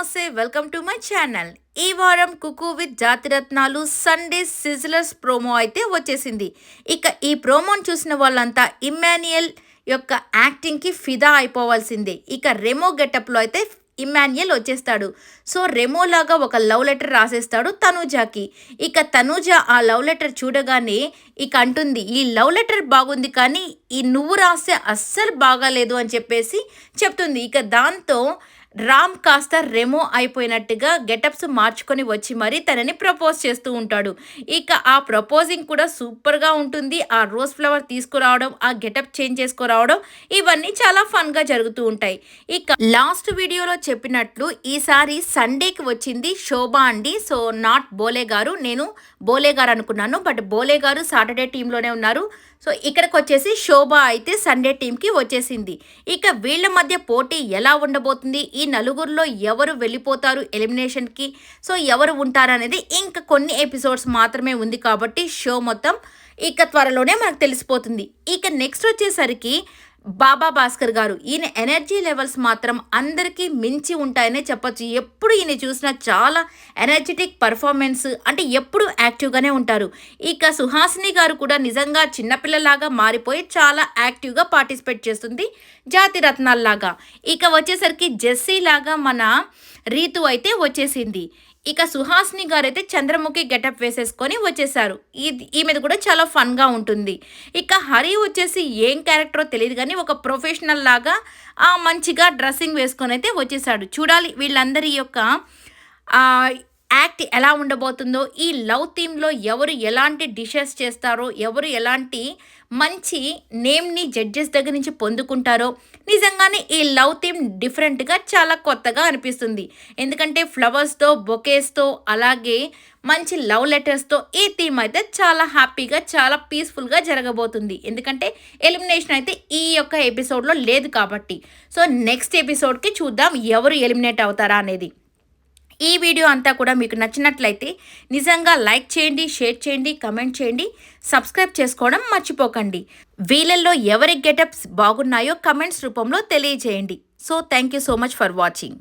నమస్తే welcome to my channel. ఈ వారం cooku with Jathiratnalu Sunday sizzlers promo అయితే వచ్చేసింది. ఇక ఈ ప్రోమోని చూసిన వాళ్ళంతా ఇమ్మాన్యుయల్ యొక్క యాక్టింగ్కి ఫిదా అయిపోవాల్సిందే. ఇక రెమో గెటప్లో అయితే ఇమ్మాన్యుయల్ వచ్చేస్తాడు. సో రెమో లాగా ఒక లవ్ లెటర్ రాసేస్తాడు తనూజాకి. ఇక తనూజ ఆ లవ్ లెటర్ చూడగానే ఇక అంటుంది ఈ లవ్ లెటర్ బాగుంది కానీ ఈ నువ్వు రాస్తే అస్సలు బాగాలేదు అని చెప్పేసి చెప్తుంది. ఇక దాంతో రామ్ కాస్త రెమో అయిపోయినట్టుగా గెటప్స్ మార్చుకొని వచ్చి మరీ తనని ప్రపోజ్ చేస్తూ ఉంటాడు. ఇక ఆ ప్రపోజింగ్ కూడా సూపర్గా ఉంటుంది. ఆ రోజ్ ఫ్లవర్ తీసుకురావడం ఆ గెటప్ చేంజ్ చేసుకురావడం ఇవన్నీ చాలా ఫన్గా జరుగుతూ ఉంటాయి. ఇక లాస్ట్ వీడియోలో చెప్పినట్లు ఈసారి సండేకి వచ్చింది శోభ అండి. సో నాట్ బోలే గారు నేను బోలే గారు అనుకున్నాను. బట్ బోలే గారు సాటర్డే టీంలోనే ఉన్నారు. సో ఇక్కడికి వచ్చేసి శోభ అయితే సండే టీంకి వచ్చేసింది. ఇక వీళ్ళ మధ్య పోటీ ఎలా ఉండబోతుంది? ఈ నలుగురిలో ఎవరు వెళ్ళిపోతారు ఎలిమినేషన్కి? సో ఎవరు ఉంటారు అనేది ఇంకా కొన్ని ఎపిసోడ్స్ మాత్రమే ఉంది కాబట్టి షో మొత్తం ఇక త్వరలోనే మనకు తెలిసిపోతుంది. ఇక నెక్స్ట్ వచ్చేసరికి బాబా భాస్కర్ గారు. ఈయన ఎనర్జీ లెవెల్స్ మాత్రం అందరికీ మించి ఉంటాయనే చెప్పొచ్చు. ఎప్పుడు ఈయన చూసినా చాలా ఎనర్జెటిక్ పర్ఫార్మెన్స్ అంటే ఎప్పుడు యాక్టివ్గానే ఉంటారు. ఇక సుహాసిని గారు కూడా నిజంగా చిన్నపిల్లలాగా మారిపోయి చాలా యాక్టివ్గా పార్టిసిపేట్ చేస్తుంది జాతి రత్నాల్లాగా. ఇక వచ్చేసరికి జెస్సీ లాగా మన రీతు అయితే వచ్చేసింది. ఇక సుహాస్ని గారైతే చంద్రముఖి గెటప్ వేసేసుకొని వచ్చేసారు ఇది ఈమెది కూడా చాలా ఫన్గా ఉంటుంది. ఇక హరి వచ్చేసి ఏం క్యారెక్టరో తెలియదు కానీ ఒక ప్రొఫెషనల్ లాగా ఆ మంచిగా డ్రెస్సింగ్ వేసుకొని అయితే వచ్చేసాడు చూడాలి వీళ్ళందరి యొక్క యాక్ట్ ఎలా ఉండబోతుందో ఈ లవ్ థీమ్లో ఎవరు ఎలాంటి డిషెస్ చేస్తారో ఎవరు ఎలాంటి మంచి నేమ్ని జడ్జెస్ దగ్గర నుంచి పొందుకుంటారో నిజంగానే ఈ లవ్ థీమ్ డిఫరెంట్గా చాలా కొత్తగా అనిపిస్తుంది. ఎందుకంటే ఫ్లవర్స్తో బొకేస్తో అలాగే మంచి లవ్ లెటర్స్తో ఈ థీమ్ అయితే చాలా హ్యాపీగా చాలా పీస్ఫుల్గా జరగబోతుంది. ఎందుకంటే ఎలిమినేషన్ అయితే ఈ యొక్క ఎపిసోడ్లో లేదు కాబట్టి. సో నెక్స్ట్ ఎపిసోడ్కి చూద్దాం ఎవరు ఎలిమినేట్ అవుతారా అనేది. ఈ వీడియో అంతా కూడా మీకు నచ్చినట్లయితే నిజంగా లైక్ చేయండి షేర్ చేయండి కమెంట్ చేయండి సబ్స్క్రైబ్ చేసుకోవడం మర్చిపోకండి. వీళ్ళల్లో ఎవరి గెటప్స్ బాగున్నాయో కమెంట్స్ రూపంలో తెలియజేయండి. So thank you so much for watching